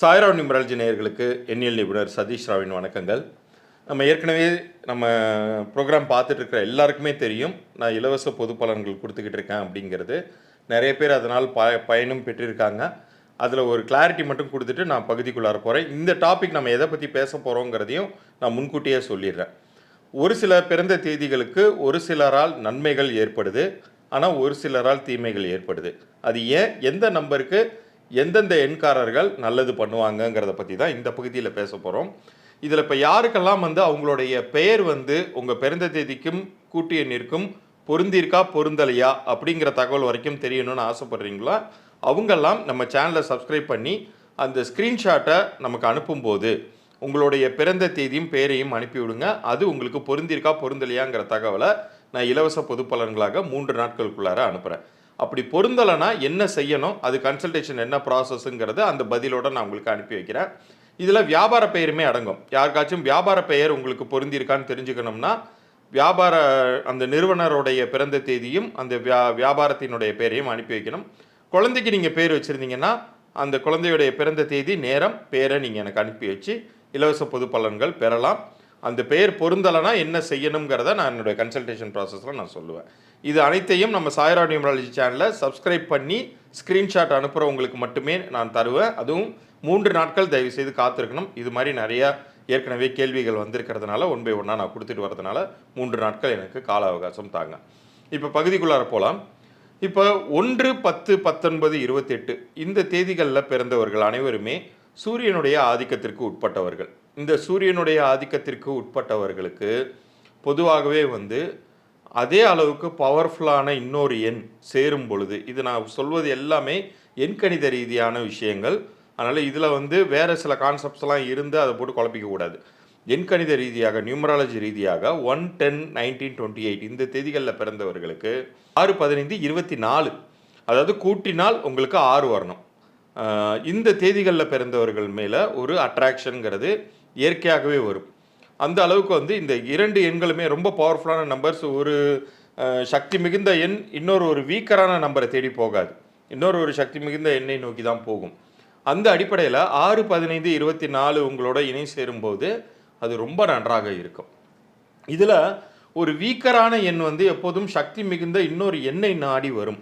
சாய்ரா நிமரால்ஜி நேயர்களுக்கு எண்ணியல் நிபுணர் சதீஷ் ராவின் வணக்கங்கள். நம்ம ஏற்கனவே நம்ம ப்ரோக்ராம் பார்த்துட்டு இருக்கிற எல்லாருக்குமே தெரியும். நான் இலவச பொது பலன்கள் கொடுத்துக்கிட்டு இருக்கேன் அப்படிங்கிறது. நிறைய பேர் அதனால் ப பயனும் பெற்றிருக்காங்க. அதில் ஒரு கிளாரிட்டி மட்டும் கொடுத்துட்டு நான் பகுதிக்குள்ளார போகிறேன் இந்த டாபிக் நம்ம எதை பற்றி பேச போகிறோங்கிறதையும் நான் முன்கூட்டியே சொல்லிடுறேன். ஒரு சில பிறந்த தேதிகளுக்கு ஒரு சிலரால் நன்மைகள் ஏற்படுது ஆனால் ஒரு சிலரால் தீமைகள் ஏற்படுது. அது ஏன்? எந்த நம்பருக்கு எந்தெந்த எண்காரர்கள் நல்லது பண்ணுவாங்கங்கிறத பற்றி தான் இந்த பகுதியில் பேச போகிறோம் இதில் இப்போ யாருக்கெல்லாம் வந்து அவங்களுடைய பெயர் வந்து உங்கள் பிறந்த தேதிக்கும் கூட்டு எண்ணிற்கும் பொருந்திருக்கா பொருந்தலையா அப்படிங்கிற தகவல் வரைக்கும் தெரியணும்னு ஆசைப்பட்றீங்களா? அவங்கெல்லாம் நம்ம சேனலை சப்ஸ்கிரைப் பண்ணி அந்த ஸ்க்ரீன்ஷாட்டை நமக்கு அனுப்பும்போது உங்களுடைய பிறந்த தேதியும் பேரையும் அனுப்பிவிடுங்க. அது உங்களுக்கு பொருந்திருக்கா பொருந்தலையாங்கிற தகவலை நான் இலவச பொது பலன்களாக மூன்று நாட்களுக்குள்ளார அனுப்புகிறேன் அப்படி பொருந்தலைன்னா என்ன செய்யணும் அது கன்சல்டேஷன் என்ன ப்ராசஸ்ங்கிறத அந்த பதிலோட நான் உங்களுக்கு அனுப்பி வைக்கிறேன். இதில் வியாபார பெயருமே அடங்கும். யாருக்காச்சும் வியாபார பெயர் உங்களுக்கு பொருந்திருக்கான்னு தெரிஞ்சுக்கணும்னா வியாபார அந்த நிறுவனருடைய பிறந்த தேதியும் அந்த வியா வியாபாரத்தினுடைய பெயரையும் அனுப்பி வைக்கணும். குழந்தைக்கு நீங்கள் பேர் வச்சுருந்தீங்கன்னா அந்த குழந்தையுடைய பிறந்த தேதி நேரம் பேரை நீங்கள் எனக்கு அனுப்பி வச்சு இலவச பொது பலன்கள் பெறலாம். அந்த பெயர் பொருந்தலைனா என்ன செய்யணுங்கிறத நான் என்னுடைய கன்சல்டேஷன் ப்ராசஸில் நான் சொல்லுவேன். இது அனைத்தையும் நம்ம சாய்ரா நியூமராலஜி சேனலில் சப்ஸ்கிரைப் பண்ணி ஸ்க்ரீன்ஷாட் அனுப்புகிறவங்களுக்கு மட்டுமே நான் தருவேன். அதுவும் மூன்று நாட்கள் தயவு செய்து காத்திருக்கணும். இது மாதிரி நிறையா ஏற்கனவே கேள்விகள் வந்திருக்கிறதுனால ஒன் பை ஒன்னாக நான் கொடுத்துட்டு வரதுனால மூன்று நாட்கள் எனக்கு கால அவகாசம் தாங்க. இப்போ பகுதிக்குள்ளார போகலாம் இப்போ ஒன்று பத்து பத்தொன்பது இருபத்தெட்டு இந்த தேதிகளில் பிறந்தவர்கள் அனைவருமே சூரியனுடைய ஆதிக்கத்திற்கு உட்பட்டவர்கள். இந்த சூரியனுடைய ஆதிக்கத்திற்கு உட்பட்டவர்களுக்கு பொதுவாகவே வந்து அதே அளவுக்கு பவர்ஃபுல்லான இன்னொரு எண் சேரும் பொழுது இது நான் சொல்வது எல்லாமே எண்கணித ரீதியான விஷயங்கள். அதனால் இதில் வந்து வேறு சில கான்செப்ட்ஸ்லாம் இருந்து அதை போட்டு குழப்பிக்க கூடாது. எண்கணித ரீதியாக நியூமராலஜி ரீதியாக one ten nineteen twenty eight இந்த தேதிகளில் பிறந்தவர்களுக்கு ஆறு பதினைந்து இருபத்தி நாலு. அதாவது கூட்டினால் உங்களுக்கு ஆறு வரணும். இந்த தேதிகளில் பிறந்தவர்கள் மேலே ஒரு அட்ராக்ஷனுங்கிறது இயற்கையாகவே வரும். அந்த அளவுக்கு வந்து இந்த இரண்டு எண்களுமே ரொம்ப பவர்ஃபுல்லான நம்பர்ஸ் ஒரு சக்தி மிகுந்த எண் இன்னொரு ஒரு வீக்கரான நம்பரை தேடி போகாது. இன்னொரு ஒரு சக்தி மிகுந்த எண்ணை நோக்கி தான் போகும். அந்த அடிப்படையில் ஆறு பதினைந்து இருபத்தி நாலு உங்களோட இணை சேரும்போது அது ரொம்ப நன்றாக இருக்கும். இதில் ஒரு வீக்கரான எண் வந்து எப்போதும் சக்தி மிகுந்த இன்னொரு எண்ணை நாடி வரும்.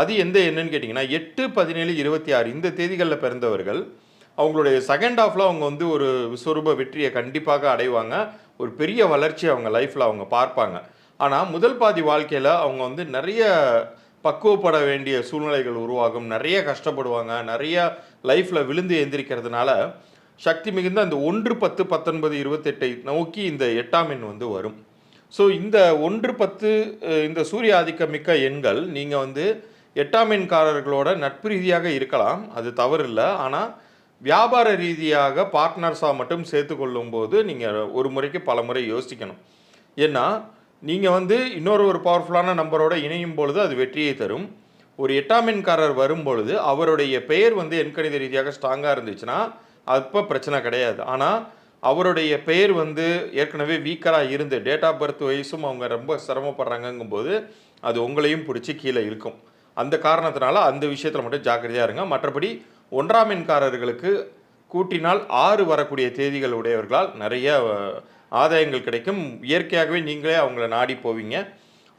அது எந்த எண்ணுன்னு கேட்டிங்கன்னா எட்டு பதினேழு இருபத்தி ஆறு. இந்த தேதிகளில் பிறந்தவர்கள் அவங்களுடைய செகண்ட் ஆஃபில் அவங்க வந்து ஒரு விஸ்வரூப வெற்றியை கண்டிப்பாக அடைவாங்க. ஒரு பெரிய வளர்ச்சி அவங்க லைஃப்பில் அவங்க பார்ப்பாங்க. ஆனால் முதல் பாதி வாழ்க்கையில் அவங்க வந்து நிறைய பக்குவப்பட வேண்டிய சூழ்நிலைகள் உருவாகும். நிறைய கஷ்டப்படுவாங்க. நிறைய லைஃப்பில் விழுந்து எந்திரிக்கிறதுனால சக்தி மிகுந்த அந்த ஒன்று பத்து பத்தொன்பது இருபத்தெட்டை நோக்கி இந்த எட்டாம் எண் வந்து வரும். ஸோ இந்த ஒன்று பத்து இந்த சூரிய ஆதிக்கம் மிக்க எண்கள் நீங்கள் வந்து எட்டாம் எண்காரர்களோட நட்பு ரீதியாக இருக்கலாம் அது தவறு இல்லை ஆனால் வியாபார ரீதியாக பார்ட்னர்ஸாக மட்டும் சேர்த்து கொள்ளும்போது நீங்கள் ஒரு முறைக்கு பல முறை யோசிக்கணும். ஏன்னா நீங்கள் வந்து இன்னொரு ஒரு பவர்ஃபுல்லான நம்பரோட இணையும் பொழுது அது வெற்றியை தரும். ஒரு எட்டாம் எண்காரர் வரும்பொழுது அவருடைய பெயர் வந்து எண்கணித ரீதியாக ஸ்ட்ராங்காக இருந்துச்சுன்னா அப்போ பிரச்சனை கிடையாது. ஆனால் அவருடைய பெயர் வந்து ஏற்கனவே வீக்கராக இருந்து டேட் ஆஃப் பர்த் வயசும் அவங்க ரொம்ப சிரமப்படுறாங்கங்கும்போது அது உங்களையும் பிடிச்சி கீழே இருக்கும் அந்த காரணத்தினால அந்த விஷயத்தில் மட்டும் ஜாக்கிரதையாக இருங்க. மற்றபடி ஒன்றாம் எண்காரர்களுக்கு கூட்டினால் ஆறு வரக்கூடிய தேதிகள் உடையவர்களால் நிறைய ஆதாயங்கள் கிடைக்கும். இயற்கையாகவே நீங்களே அவங்கள நாடி போவீங்க.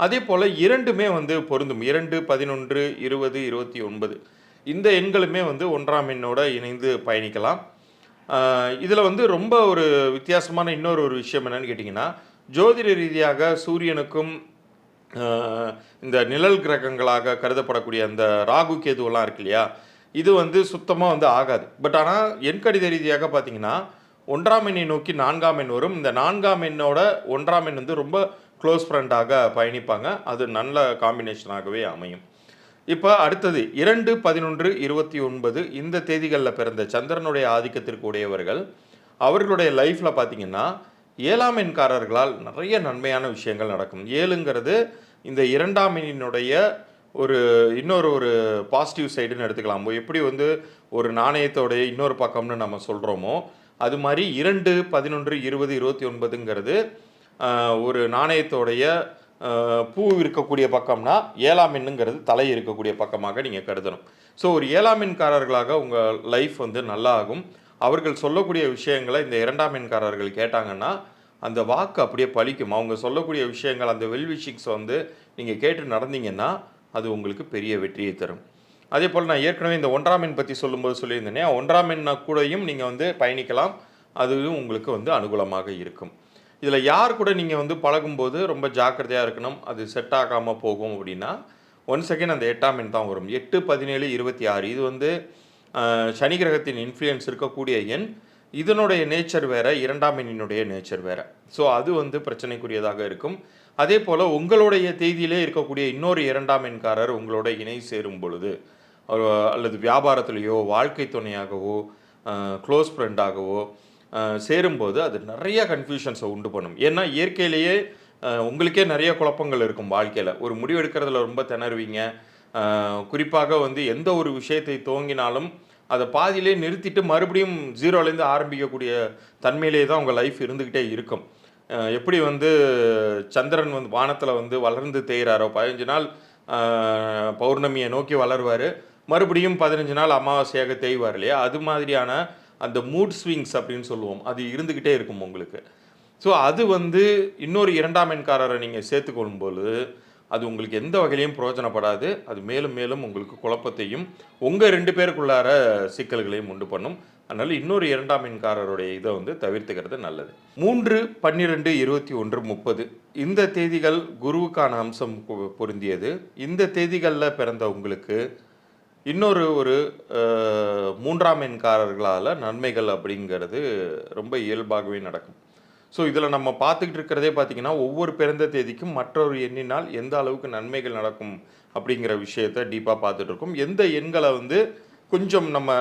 அதே போல் இரண்டுமே வந்து பொருந்தும். இரண்டு பதினொன்று இருபது இருபத்தி ஒன்பது. இந்த எண்களுமே வந்து ஒன்றாம் எண்ணோடு இணைந்து பயணிக்கலாம். இதில் வந்து ரொம்ப ஒரு வித்தியாசமான இன்னொரு ஒரு விஷயம் என்னென்னு கேட்டிங்கன்னா ஜோதிட ரீதியாக சூரியனுக்கும் இந்த நிழல் கிரகங்களாக கருதப்படக்கூடிய அந்த ராகு கேதுவெல்லாம் இருக்கு இல்லையா? இது வந்து சுத்தமாக வந்து ஆகாது. பட் ஆனால் எண்கணித ரீதியாக பார்த்தீங்கன்னா ஒன்றாம் எண்ணை நோக்கி நான்காம் எண் வரும். இந்த நான்காம் எண்ணோட ஒன்றாம் எண் வந்து ரொம்ப க்ளோஸ் ஃப்ரெண்டாக பயணிப்பாங்க. அது நல்ல காம்பினேஷனாகவே அமையும். இப்போ அடுத்தது இரண்டு பதினொன்று இருபத்தி ஒன்பது இந்த தேதிகளில் பிறந்த சந்திரனுடைய ஆதிக்கத்திற்கு உடையவர்கள் அவர்களுடைய லைஃப்பில் பார்த்தீங்கன்னா ஏழாம் எண்காரர்களால் நிறைய நன்மையான விஷயங்கள் நடக்கும். ஏழுங்கிறது இந்த இரண்டாம் எண்ணினுடைய ஒரு இன்னொரு ஒரு பாசிட்டிவ் சைடுன்னு எடுத்துக்கலாம். எப்படி வந்து ஒரு நாணயத்தோடைய இன்னொரு பக்கம்னு நம்ம சொல்கிறோமோ அது மாதிரி இரண்டு பதினொன்று இருபது இருபத்தி ஒன்பதுங்கிறது ஒரு நாணயத்தோடைய பூ இருக்கக்கூடிய பக்கம்னா ஏழாம் எண்ணுங்கிறது தலை இருக்கக்கூடிய பக்கமாக நீங்கள் கருதணும். ஸோ ஒரு ஏழாம் எண்காரர்களாக உங்கள் லைஃப் வந்து நல்லா ஆகும் அவர்கள் சொல்லக்கூடிய விஷயங்களை இந்த இரண்டாம் எண்காரர்கள் கேட்டாங்கன்னா அந்த வாக்கு அப்படியே பழிக்கும். அவங்க சொல்லக்கூடிய விஷயங்கள் அந்த வெல்விஷிங்ஸ் வந்து நீங்கள் கேட்டு நடந்தீங்கன்னா அது உங்களுக்கு பெரிய வெற்றியை தரும். அதே போல் நான் ஏற்கனவே இந்த ஒன்றாம் எண் பற்றி சொல்லும்போது சொல்லியிருந்தேனே ஒன்றாம் எண்ண கூடயும் நீங்கள் வந்து பயணிக்கலாம். அதுவும் உங்களுக்கு வந்து அனுகூலமாக இருக்கும். இதில் யார் கூட நீங்கள் வந்து பழகும்போது ரொம்ப ஜாக்கிரதையாக இருக்கணும் அது செட் ஆகாமல் போகும் அப்படின்னா ஒன் செகண்ட் அந்த எட்டாம் எண் தான் வரும். எட்டு பதினேழு இருபத்தி ஆறு. இது வந்து சனி கிரகத்தின் இன்ஃப்ளூயன்ஸ் இருக்கக்கூடிய எண் இதனுடைய நேச்சர் வேறு இரண்டாம் எண்ணினுடைய நேச்சர் வேறு. ஸோ அது வந்து பிரச்சனைக்குரியதாக இருக்கும். அதே போல் உங்களுடைய தேதியிலே இருக்கக்கூடிய இன்னொரு இரண்டாம் எண்காரர் உங்களோட இணை சேரும் பொழுது அல்லது வியாபாரத்திலேயோ வாழ்க்கை துணையாகவோ க்ளோஸ் ஃப்ரெண்டாகவோ சேரும்போது அது நிறைய கன்ஃபியூஷன்ஸை உண்டு பண்ணும். ஏன்னா இயற்கையிலேயே உங்களுக்கே நிறைய குழப்பங்கள் இருக்கும் வாழ்க்கையில். ஒரு முடிவு எடுக்கிறதுல ரொம்ப திணறுவீங்க. குறிப்பாக வந்து எந்த ஒரு விஷயத்தை துவங்கினாலும் அதை பாதியிலே நிறுத்திட்டு மறுபடியும் ஜீரோலேருந்து ஆரம்பிக்கக்கூடிய தன்மையிலே தான் உங்கள் லைஃப் இருந்துக்கிட்டே இருக்கும். எப்படி வந்து சந்திரன் வந்து வானத்தில் வந்து வளர்ந்து தேய்கிறாரோ பதினஞ்சு நாள் பௌர்ணமியை நோக்கி வளருவார். மறுபடியும் பதினஞ்சு நாள் அமாவாசையாக தேய்வார் இல்லையா? அது மாதிரியான அந்த மூட் ஸ்விங்ஸ் அப்படின்னு சொல்லுவோம். அது இருந்துக்கிட்டே இருக்கும் உங்களுக்கு. ஸோ அது வந்து இன்னொரு இரண்டாம் எண்காரரை நீங்கள் சேர்த்துக்கொள்ளும்போது அது உங்களுக்கு எந்த வகையிலையும் பிரயோஜனப்படாது. அது மேலும் மேலும் உங்களுக்கு குழப்பத்தையும் உங்கள் ரெண்டு பேருக்குள்ளார சிக்கல்களையும் உண்டு பண்ணும். அதனால் இன்னொரு இரண்டாம் எண்காரருடைய இதை வந்து தவிர்த்துக்கிறது நல்லது. மூன்று பன்னிரெண்டு இருபத்தி ஒன்று முப்பது. இந்த தேதிகள் குருவுக்கான அம்சம் பொ- பொருந்தியது. இந்த தேதிகளில் பிறந்த உங்களுக்கு இன்னொரு ஒரு மூன்றாம் எண்காரர்களால் நன்மைகள் அப்படிங்கிறது ரொம்ப இயல்பாகவே நடக்கும். ஸோ இதில் நம்ம பார்த்துக்கிட்டு இருக்கிறதே பார்த்தீங்கன்னா ஒவ்வொரு பிறந்த தேதிக்கும் மற்றொரு எண்ணினால் எந்த அளவுக்கு நன்மைகள் நடக்கும் அப்படிங்கிற விஷயத்தை டீப்பாக பார்த்துட்ருக்கோம் எந்த எண்களை வந்து கொஞ்சம் நம்ம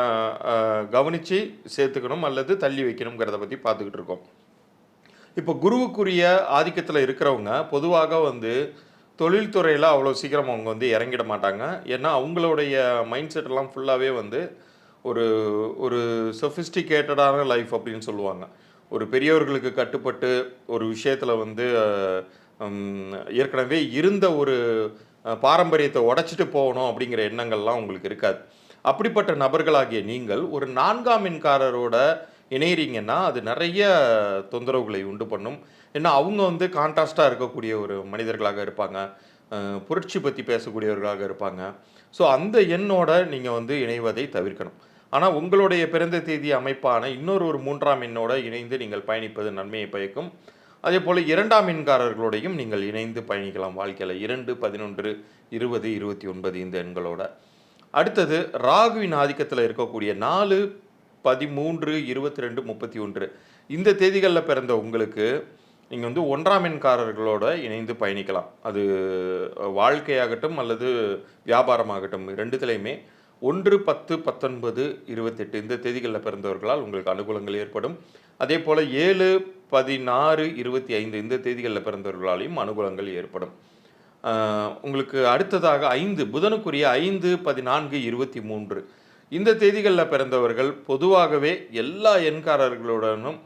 கவனித்து சேர்த்துக்கணும் அல்லது தள்ளி வைக்கணுங்கிறத பற்றி பார்த்துக்கிட்டு இருக்கோம். இப்போ குருவுக்குரிய ஆதிக்கத்தில் இருக்கிறவங்க பொதுவாக வந்து தொழில்துறையில் அவ்வளோ சீக்கிரம் அவங்க வந்து இறங்கிட மாட்டாங்க. ஏன்னா அவங்களுடைய மைண்ட் செட்டெல்லாம் ஃபுல்லாகவே வந்து ஒரு ஒரு சொஃபிஸ்டிகேட்டடான லைஃப் அப்படின்னு சொல்லுவாங்க. ஒரு பெரியவர்களுக்கு கட்டுப்பட்டு ஒரு விஷயத்தில் வந்து ஏற்கனவே இருந்த ஒரு பாரம்பரியத்தை உடைச்சிட்டு போகணும் அப்படிங்கிற எண்ணங்கள்லாம் உங்களுக்கு இருக்காது. அப்படிப்பட்ட நபர்களாகிய நீங்கள் ஒரு நான்காம் எண்காரரோட இணையறீங்கன்னா அது நிறைய தொந்தரவுகளை உண்டு பண்ணும். ஏன்னா அவங்க வந்து கான்ட்ராஸ்டாக இருக்கக்கூடிய ஒரு மனிதர்களாக இருப்பாங்க. புரட்சி பற்றி பேசக்கூடியவர்களாக இருப்பாங்க. ஸோ அந்த எண்ணோட நீங்கள் வந்து இணைவதை தவிர்க்கணும். ஆனால் உங்களுடைய பிறந்த தேதி அமைப்பான இன்னொரு ஒரு மூன்றாம் எண்ணோடு இணைந்து நீங்கள் பயணிப்பது நன்மையை பயக்கும். அதே போல் இரண்டாம் எண்காரர்களோடையும் நீங்கள் இணைந்து பயணிக்கலாம். வாழ்க்கையில் இரண்டு பதினொன்று இருபது இருபத்தி ஒன்பது இந்த எண்களோட. அடுத்தது ராகுவின் ஆதிக்கத்தில் இருக்கக்கூடிய நாலு பதிமூன்று இருபத்தி ரெண்டு முப்பத்தி ஒன்று. இந்த தேதிகளில் பிறந்த உங்களுக்கு நீங்கள் வந்து ஒன்றாம் எண்காரர்களோட இணைந்து பயணிக்கலாம். அது வாழ்க்கையாகட்டும் அல்லது வியாபாரமாகட்டும் ரெண்டுத்துலேயுமே ஒன்று பத்து பத்தொன்பது இருபத்தெட்டு இந்த தேதிகளில் பிறந்தவர்களால் உங்களுக்கு அனுகூலங்கள் ஏற்படும். அதே போல் ஏழு பதினாறு இருபத்தி ஐந்து இந்த தேதிகளில் பிறந்தவர்களாலையும் அனுகூலங்கள் ஏற்படும். உங்களுக்கு அடுத்ததாக ஐந்து புதனுக்குரிய ஐந்து பதினான்கு இருபத்தி மூன்று. இந்த தேதிகளில் பிறந்தவர்கள் பொதுவாகவே எல்லா எண்காரர்களுடனும்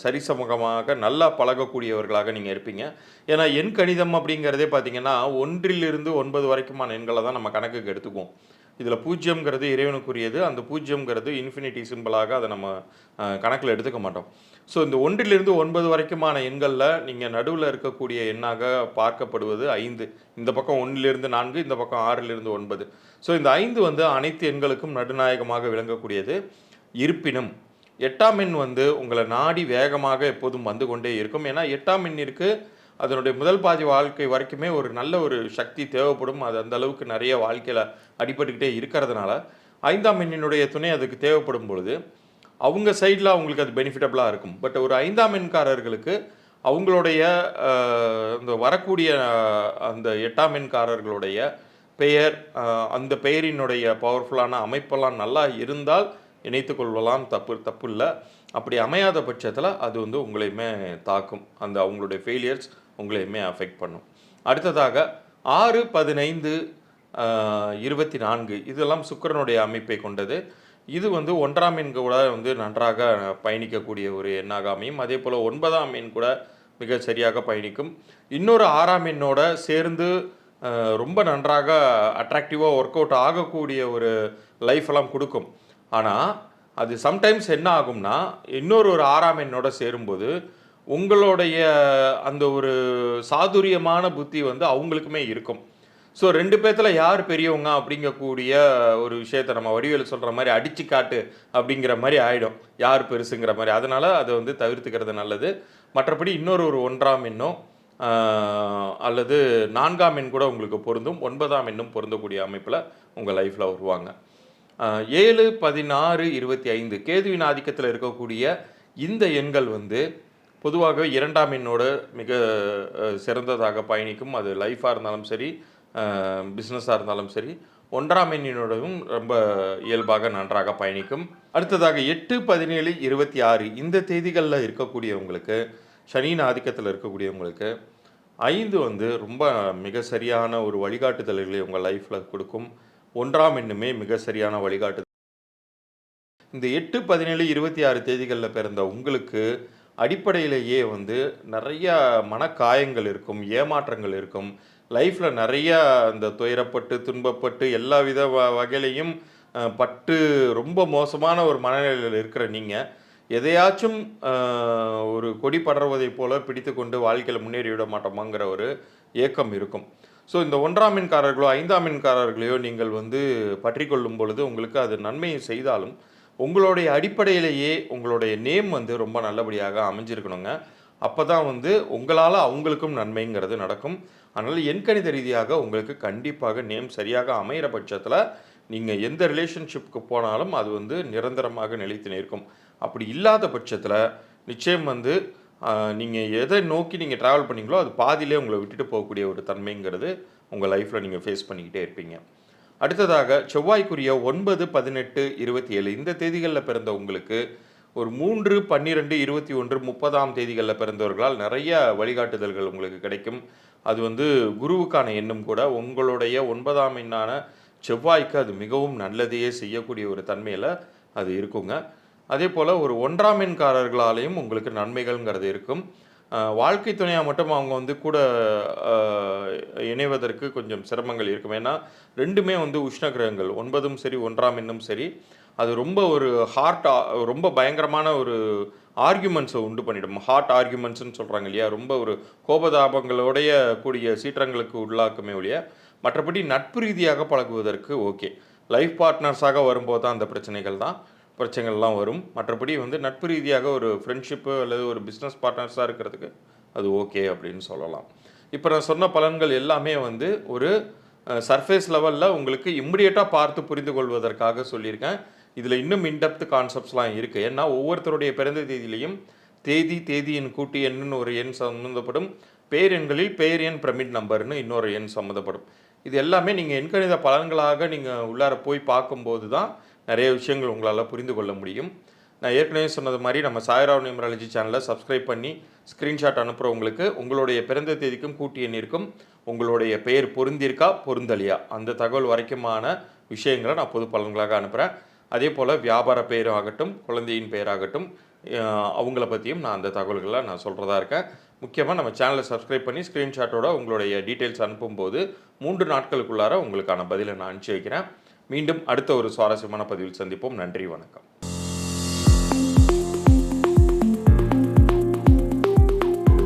சரிசமூகமாக நல்லா பழகக்கூடியவர்களாக நீங்கள் இருப்பீங்க. ஏன்னா எண் கணிதம் அப்படிங்கிறதே பார்த்தீங்கன்னா ஒன்றிலிருந்து ஒன்பது வரைக்குமான எண்களை தான் நம்ம கணக்குக்கு எடுத்துக்குவோம். இதில் பூஜ்ஜியம்ங்கிறது இறைவனுக்குரியது. அந்த பூஜ்ஜியம்ங்கிறது இன்ஃபினிட்டி சிம்பிளாக அதை நம்ம கணக்கில் எடுத்துக்க மாட்டோம். ஸோ இந்த ஒன்றிலிருந்து ஒன்பது வரைக்குமான எண்களில் நீங்கள் நடுவில் இருக்கக்கூடிய எண்ணாக பார்க்கப்படுவது ஐந்து. இந்த பக்கம் ஒன்றிலிருந்து நான்கு இந்த பக்கம் ஆறிலிருந்து ஒன்பது. ஸோ இந்த ஐந்து வந்து அனைத்து எண்களுக்கும் நடுநாயகமாக விளங்கக்கூடியது. இருப்பினும் எட்டாம் எண் வந்து உங்களை நாடி வேகமாக எப்போதும் வந்து கொண்டே இருக்கும். ஏன்னா எட்டாம் எண்ணிற்கு அதனுடைய முதல் பாதி வாழ்க்கை வரைக்குமே ஒரு நல்ல ஒரு சக்தி தேவைப்படும். அது அந்த அளவுக்கு நிறைய வாழ்க்கையில் அடிபட்டுக்கிட்டே இருக்கிறதுனால ஐந்தாம் எண்ணினுடைய துணை அதுக்கு தேவைப்படும் பொழுது அவங்க சைடில் அவங்களுக்கு அது பெனிஃபிட்டபுளாக இருக்கும். பட் ஒரு ஐந்தாம் எண்காரர்களுக்கு அவங்களுடைய அந்த இந்த வரக்கூடிய அந்த எட்டாம் எண்காரர்களுடைய பெயர் அந்த பெயரினுடைய பவர்ஃபுல்லான அமைப்பெல்லாம் நல்லா இருந்தால் இணைத்து கொள்வலாம். தப்பு தப்பு இல்லை. அப்படி அமையாத பட்சத்தில் அது வந்து உங்களையுமே தாக்கும். அந்த அவங்களுடைய ஃபெயிலியர்ஸ் உங்களையுமே அஃபெக்ட் பண்ணும். அடுத்ததாக ஆறு பதினைந்து இருபத்தி நான்கு இதெல்லாம் சுக்கரனுடைய அமைப்பை கொண்டது. இது வந்து ஒன்றாம் மீன் கூட வந்து நன்றாக பயணிக்கக்கூடிய ஒரு எண்ணாக அமையும் அதே போல் ஒன்பதாம் மீன் கூட மிக சரியாக பயணிக்கும். இன்னொரு ஆறாம் எண்ணோட சேர்ந்து ரொம்ப நன்றாக அட்ராக்டிவாக ஒர்க் அவுட் ஆகக்கூடிய ஒரு லைஃப் எல்லாம் கொடுக்கும். ஆனால் அது சம்டைம்ஸ் என்ன ஆகும்னா இன்னொரு ஒரு ஆறாம் எண்ணோட சேரும்போது உங்களுடைய அந்த ஒரு சாதுரியமான புத்தி வந்து அவங்களுக்குமே இருக்கும். ஸோ ரெண்டு பேர்த்தில் யார் பெரியவங்க அப்படிங்கக்கூடிய ஒரு விஷயத்தை நம்ம வடிவேல் சொல்கிற மாதிரி அடித்து காட்டு அப்படிங்கிற மாதிரி ஆகிடும் யார் பெருசுங்கிற மாதிரி. அதனால் அதை வந்து தவிர்த்துக்கிறது நல்லது. மற்றபடி இன்னொரு ஒரு ஒன்றாம் எண்ணோ அல்லது நான்காம் எண் கூட உங்களுக்கு பொருந்தும். ஒன்பதாம் எண்ணும் பொருந்தக்கூடிய அமைப்பில் உங்கள் லைஃப்பில் வருவாங்க. ஏழு பதினாறு இருபத்தி ஐந்து கேதுவின் ஆதிக்கத்தில் இருக்கக்கூடிய இந்த எண்கள் வந்து பொதுவாக இரண்டாம் எண்ணோடு மிக சிறந்ததாக பயணிக்கும். அது லைஃபாக இருந்தாலும் சரி பிஸ்னஸாக இருந்தாலும் சரி ஒன்றாம் எண்ணினோடவும் ரொம்ப இயல்பாக நன்றாக பயணிக்கும். அடுத்ததாக எட்டு பதினேழு இருபத்தி ஆறு இந்த தேதிகளில் இருக்கக்கூடியவங்களுக்கு சனியின் ஆதிக்கத்தில் இருக்கக்கூடியவங்களுக்கு ஐந்து வந்து ரொம்ப மிக சரியான ஒரு வழிகாட்டுதல்களை உங்கள் லைஃப்பில் கொடுக்கும். ஒன்றாம் எண்ணுமே மிக சரியான வழிகாட்டுதல் இந்த எட்டு பதினேழு இருபத்தி ஆறு தேதிகளில் பிறந்த உங்களுக்கு அடிப்படையிலேயே வந்து நிறையா மனக்காயங்கள் இருக்கும் ஏமாற்றங்கள் இருக்கும். லைஃப்பில் நிறையா இந்த துயரப்பட்டு துன்பப்பட்டு எல்லா வித வ வகையிலையும் பட்டு ரொம்ப மோசமான ஒரு மனநிலையில் இருக்கிற நீங்கள் எதையாச்சும் ஒரு கொடி படர்வதை போல பிடித்து கொண்டு வாழ்க்கையில் முன்னேறி விட மாட்டோமாங்கிற ஒரு ஏக்கம் இருக்கும். ஸோ இந்த ஒன்றாம் மின்காரர்களோ ஐந்தாம் மின்காரர்களையோ நீங்கள் வந்து பற்றி கொள்ளும் பொழுது உங்களுக்கு அது நன்மையை செய்தாலும் உங்களுடைய அடிப்படையிலேயே உங்களுடைய நேம் வந்து ரொம்ப நல்லபடியாக அமைஞ்சிருக்கணுங்க. அப்போ தான் வந்து உங்களால் அவங்களுக்கும் நன்மைங்கிறது நடக்கும். அதனால் எண்கணித ரீதியாக உங்களுக்கு கண்டிப்பாக நேம் சரியாக அமையிற பட்சத்தில் நீங்கள் எந்த ரிலேஷன்ஷிப்புக்கு போனாலும் அது வந்து நிரந்தரமாக நிலைத்து நிற்கும். அப்படி இல்லாத பட்சத்தில் நிச்சயம் வந்து நீங்கள் எதை நோக்கி நீங்கள் ட்ராவல் பண்ணீங்களோ அது பாதியிலே உங்களை விட்டுட்டு போகக்கூடிய ஒரு தன்மைங்கிறது உங்கள் லைஃப்பில் நீங்கள் ஃபேஸ் பண்ணிக்கிட்டே இருப்பீங்க. அடுத்ததாக செவ்வாய்க்குரிய ஒன்பது பதினெட்டு இருபத்தி ஏழு இந்த தேதிகளில் பிறந்த உங்களுக்கு ஒரு மூன்று பன்னிரெண்டு இருபத்தி ஒன்று முப்பதாம் தேதிகளில் பிறந்தவர்களால் நிறைய வழிகாட்டுதல்கள் உங்களுக்கு கிடைக்கும். அது வந்து குருவுக்கான எண்ணம் கூட உங்களுடைய ஒன்பதாம் எண்ணான செவ்வாய்க்கு அது மிகவும் நல்லதையே செய்யக்கூடிய ஒரு தன்மையில் அது இருக்குங்க. அதே போல் ஒரு ஒன்றாம் எண்காரர்களாலேயும் உங்களுக்கு நன்மைகள்ங்கிறது இருக்கும். வாழ்க்கை துணையாக மட்டும் அவங்க வந்து கூட இணைவதற்கு கொஞ்சம் சிரமங்கள் இருக்கும். ஏன்னா ரெண்டுமே வந்து உஷ்ண கிரகங்கள் ஒன்பதும் சரி ஒன்றாம் இன்னும் சரி. அது ரொம்ப ஒரு ஹார்ட் ரொம்ப பயங்கரமான ஒரு ஆர்கியூமெண்ட்ஸை உண்டு பண்ணிடும். ஹார்ட் ஆர்கியூமெண்ட்ஸ்னு சொல்கிறாங்க இல்லையா? ரொம்ப ஒரு கோபதாபங்களோடைய கூடிய சீற்றங்களுக்கு உள்ளாக்குமே ஒழிய மற்றபடி நட்பு ரீதியாக பழகுவதற்கு ஓகே. லைஃப் பார்ட்னர்ஸாக வரும்போது தான் அந்த பிரச்சனைகள் தான். பிரச்சனைகள்லாம் வரும். மற்றபடி வந்து நட்பு ரீதியாக ஒரு ஃப்ரெண்ட்ஷிப்பு அல்லது ஒரு பிஸ்னஸ் பார்ட்னர்ஸாக இருக்கிறதுக்கு அது ஓகே அப்படின்னு சொல்லலாம். இப்போ நான் சொன்ன பலன்கள் எல்லாமே வந்து ஒரு சர்ஃபேஸ் லெவலில் உங்களுக்கு இம்மிடியட்டாக பார்த்து புரிந்து கொள்வதற்காக சொல்லியிருக்கேன். இதில் இன்னும் இன்டெப்த் கான்செப்ட்ஸ்லாம் இருக்குது ஏன்னா ஒவ்வொருத்தருடைய பிறந்த தேதியிலையும் தேதி தேதியின் கூட்டு எண்ணுன்னு ஒரு எண் சம்மந்தப்படும். பேரெண்களில் பேர் எண் பிரமிட் நம்பர்னு இன்னொரு எண் சம்மந்தப்படும். இது எல்லாமே நீங்கள் எண்கணித பலன்களாக நீங்கள் உள்ளார போய் பார்க்கும்போது தான் நிறைய விஷயங்கள் உங்களால் புரிந்து கொள்ள முடியும். நான் ஏற்கனவே சொன்னது மாதிரி நம்ம சாய்ராவ் நியூமராலஜி சேனலை சப்ஸ்கிரைப் பண்ணி ஸ்க்ரீன்ஷாட் அனுப்புகிறவங்களுக்கு உங்களுடைய பிறந்த தேதிக்கும் கூட்டி எண்ணிற்கும் உங்களுடைய பெயர் பொருந்திருக்கா பொருந்தலியா? அந்த தகவல் வரைக்குமான விஷயங்களை நான் பொது பலன்களாக அனுப்புகிறேன் அதே போல் வியாபார பெயர் ஆகட்டும் குழந்தையின் பெயராகட்டும் அவங்கள பற்றியும் நான் அந்த தகவல்களை நான் சொல்கிறதா இருக்கேன். முக்கியமாக நம்ம சேனலை சப்ஸ்கிரைப் பண்ணி ஸ்க்ரீன்ஷாட்டோட உங்களுடைய டீட்டெயில்ஸ் அனுப்பும்போது மூன்று நாட்களுக்குள்ளார உங்களுக்கான பதிலை நான் அனுப்பிச்சி வைக்கிறேன். மீண்டும் அடுத்த ஒரு சுவாரஸ்யமான பதிவில் சந்திப்போம். நன்றி வணக்கம்.